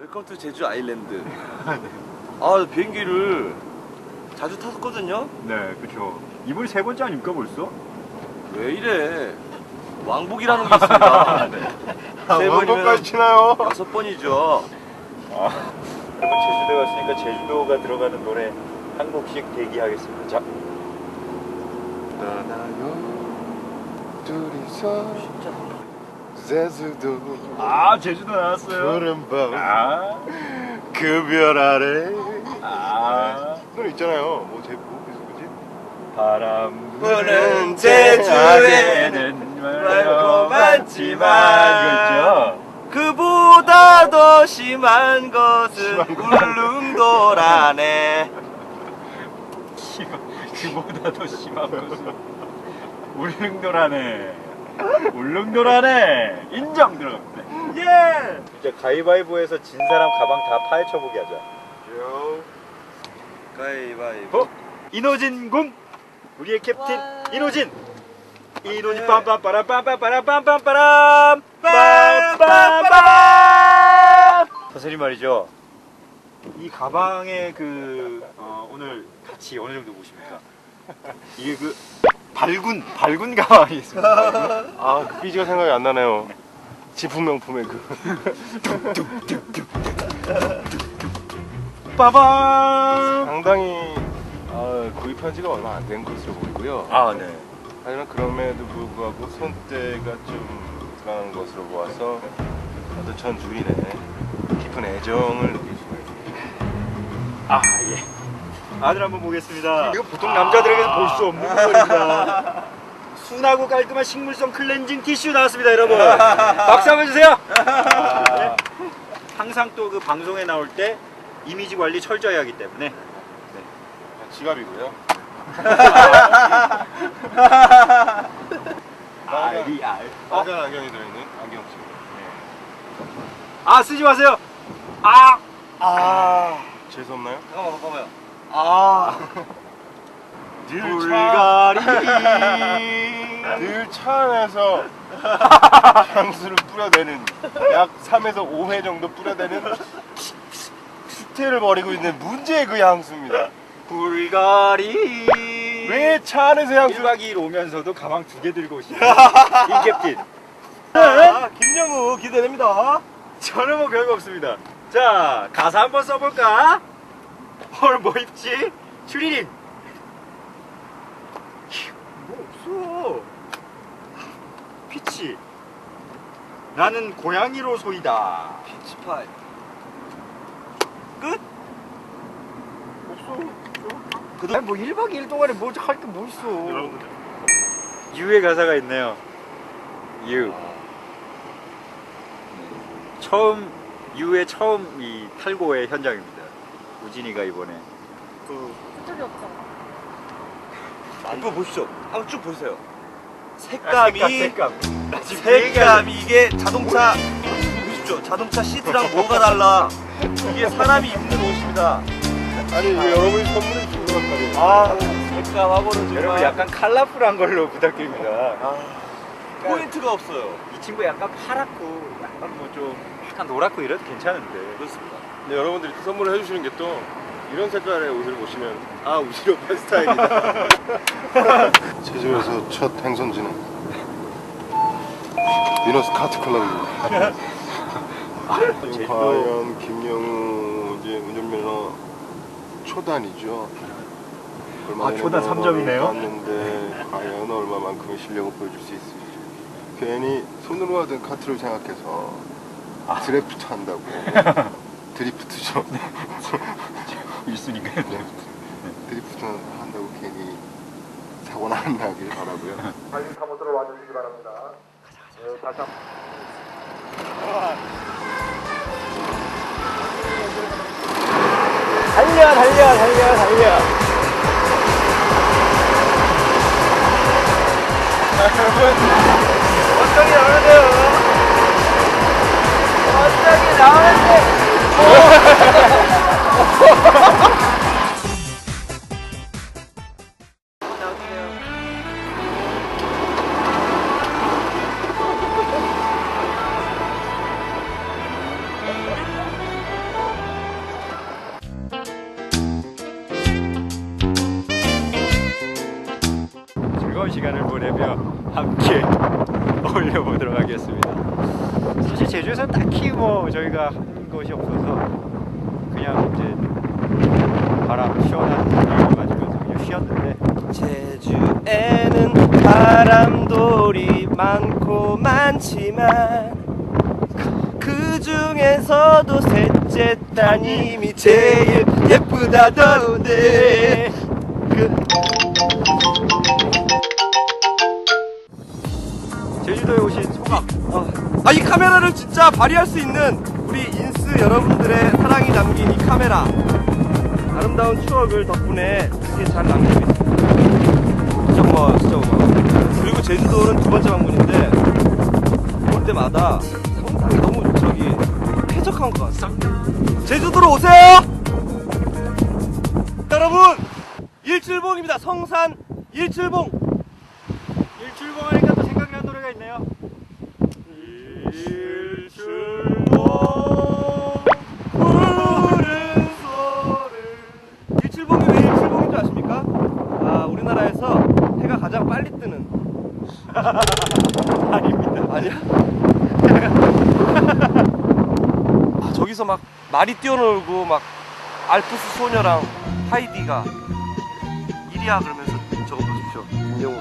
웰컴 투 제주 아일랜드. 아, 비행기를 자주 탔었거든요? 네, 그쵸. 이번이 세 번째 아닙니까, 벌써? 왜 이래? 왕복이라는 게 있습니다. 네. 세 번이면 왕복까지 치나요? 여섯 번이죠. 아, 여러분 제주도에 왔으니까 제주도가 들어가는 노래 한 곡씩 대기하겠습니다. 자, 떠나요 둘이서 제주도 아, 제주도 나왔어요. 푸른 밤 아, 그별 아래 아, 노래 있잖아요 뭐 제, 뭐 뭐지? 바람 부는 제주에는 달콤하지만 이거 있죠? 그보다 더 심한 것은. 울릉도라네. 그보다 더 심한 것은 울릉도라네. 울릉도라네. 인정 들어갑니다. 예! 이제 가위바위보에서 진 사람 가방 다 파헤쳐보게 하자. 가위바위보. 어? 이노진 군 우리의 캡틴 와. 이노진 이노진 빰빰빠람 빰빰빠람 빰빰빠람 빰빰빰빰 선생님 말이죠 이 가방에 그 어, 오늘 가치 어느 정도 보십니까? 이게 그 발군 발군 가방이 있습니다. 아 그 삐지가 생각이 안 나네요. 지품 명품의 그. 빠밤! 상당히 아, 구입한 지가 얼마 안 된 것으로 보이고요. 아 네. 하지만 그럼에도 불구하고 손때가 좀 들어가는 것으로 보아서 어떤 전 주인의 깊은 애정을 느낄 수가 있습니다. 아, 예. 아들 한번 보겠습니다. 이거 보통 남자들에게는 볼 수 없는 물건입니다. 순하고 깔끔한 식물성 클렌징 티슈 나왔습니다, 여러분. 박수 한번 주세요. 네. 항상 또 그 방송에 나올 때 이미지 관리 철저히 하기 때문에 지갑이고요 아, 리알. 빨간 안경이 들어있는 안경집 아, 쓰지 마세요. 아, 아, 재수 없나요? 잠깐만, 잠깐만요. 아, 불가리. 늘 차 안에서 향수를 뿌려대는 약 3에서 5회 정도 뿌려대는 수태를 벌이고 있는 문제의 그 향수입니다. 불가리. 왜 차 안에서 향수? 1박 2일 오면서도 가방 두 개 들고 오시는 이 캡틴. 아, 김영우 기대됩니다. 저는 뭐 별거 없습니다. 자, 가사 한번 써볼까? 오늘 뭐 입지? 추리닝. 뭐 없어. 피치. 나는 고양이로 소이다. 피치파이. 없어. 아니 뭐 1박 2일 동안에 뭐 할 게 뭐 있어. 여러분들 유의 가사가 있네요. 유. 처음 유의 처음 이 탈고의 현장입니다. 우진이가 이번에 그, 그쪽이 없잖아. 이거 보시죠. 한번 쭉 보세요. 아, 색감이, 색감. 나 지금 그 얘기하는- 색감, 이게 자동차, 보십시오. 자동차 시트랑 뭐가 달라. 이게 사람이 입는 옷입니다. 아니 왜 여러분이 선물해 주신 거란 말이에요? 아, 색감하고는 정말. 여러분 약간 컬러풀한 걸로 부탁드립니다. 아, 포인트가 없어요. 이 친구 약간 파랗고 약간 뭐 좀 약간 노랗고 이래도 괜찮은데. 그렇습니다. 근데 여러분들이 또 선물을 해주시는 게 또 이런 색깔의 옷을 보시면 아 우시로 판 스타일이다. 제주에서 첫 행선지는 비너스 카트 클럽입니다. 제주도 과연 김영우 이제 운전면허 초단이죠. 얼마 아, 전에 초단 삼 점이네요? 봤는데 과연 얼마만큼의 실력을 보여줄 수 있을지. 괜히 손으로 하던 카트를 생각해서 아. 드래프트 한다고. 드리프트죠. 일순인가요? 네. 드리프트 한다고 괜히 사고나 안 나길 바라고요. 달려 달려 달려 달려. 즐거운 시간을 보내며 함께 어울려 보도록 하겠습니다. 뭐 저희가 한 것이 없어서 그냥 이제 바람 시원한 바람 맞으면서 그냥 쉬었는데. 제주에는 바람돌이 많고 많지만 그 중에서도 셋째 따님이 제일 예쁘다던데. 그 제주도에 오신 소감 아, 이 카메라를 진짜 발휘할 수 있는 우리 인스 여러분들의 사랑이 담긴 이 카메라. 아름다운 추억을 덕분에 이렇게 잘 남기고 있습니다. 진짜 진짜 고마워요. 그리고 제주도는 두 번째 방문인데, 올 때마다 상당히 너무 저기 쾌적한 것 같아요. 제주도로 오세요! 여러분! 일출봉입니다. 성산 일출봉! 일출봉하니까 또 생각나는 노래가 있네요. 일출봉 푸른 소를 일출봉이 왜 일출봉인 줄 아십니까? 아 우리나라에서 해가 가장 빨리 뜨는 아닙니다. 아니야? 아 저기서 막 말이 뛰어놀고 막 알프스 소녀랑 하이디가 이리야 그러면서 저거 보십시오. 김영호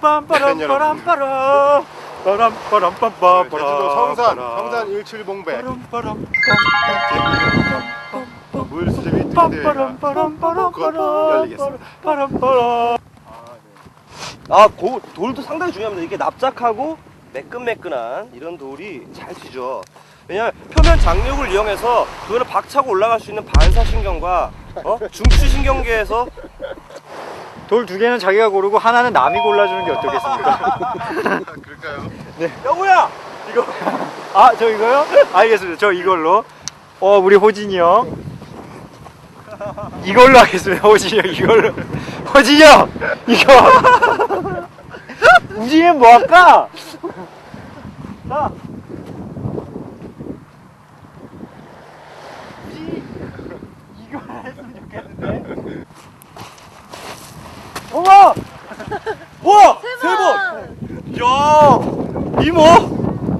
산책을 놀러 오는 길저 기 계신 물수제비 제주도 성산 성산 일출봉배 물수제비 특대회가 곧 열리겠습니다. 아, 고, 돌도 상당히 중요합니다. 이게 납작하고 매끈매끈한 이런 돌이 잘 튀죠. 왜냐면 표면 장력을 이용해서 그거를 박차고 올라갈 수 있는 반사신경과 어? 중추신경계에서 돌 두 개는 자기가 고르고 하나는 남이 골라주는 게 어떻겠습니까? 그럴까요? 여보야! 이거 아 저 이거요? 알겠습니다. 저 이걸로 어 우리 호진이 형 이걸로 하겠습니다. 호진이 형 이걸로 호진이 형 이거 우진이는 뭐 할까? 나 우진이 이거 했으면 좋겠는데 어머 와! 세 번! 야! 이모!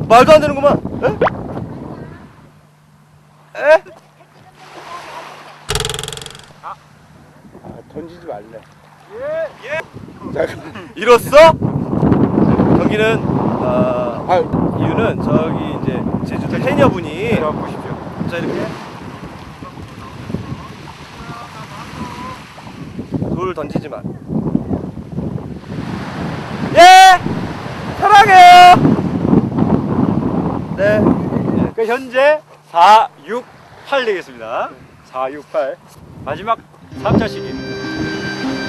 말도 안 되는구만. 에? 에? 던지지 말래. 이로써 저기는 어, 아, 이유는 저기 이제 제주도 해녀분이 보십시오. 자 이렇게 돌을 던지지만 예 사랑해요 네 그 현재 4, 6, 8 되겠습니다. 4, 6, 8. 마지막 3차 시기.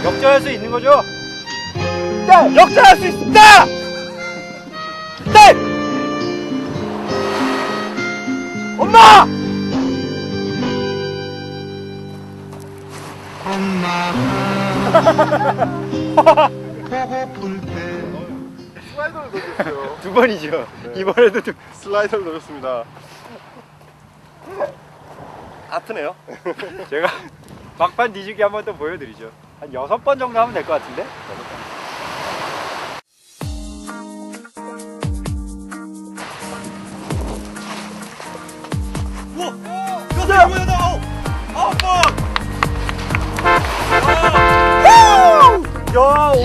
역전할 수 있는 거죠? 네, 역전할 수 있습니다 네 엄마 슬라이더를 던졌어요. 두 번이죠. 이번에도 두... 슬라이더를 던졌습니다. 아프네요 제가 막판 뒤지기 한 번 더 보여드리죠. 한 여섯 번 정도 하면 될 것 같은데?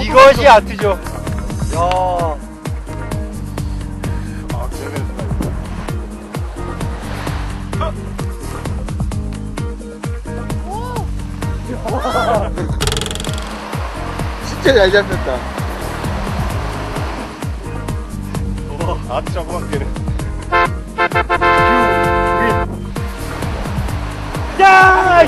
이것이 아트죠. 야 진짜 잘 잡혔다. 아트라고 하기에는 야!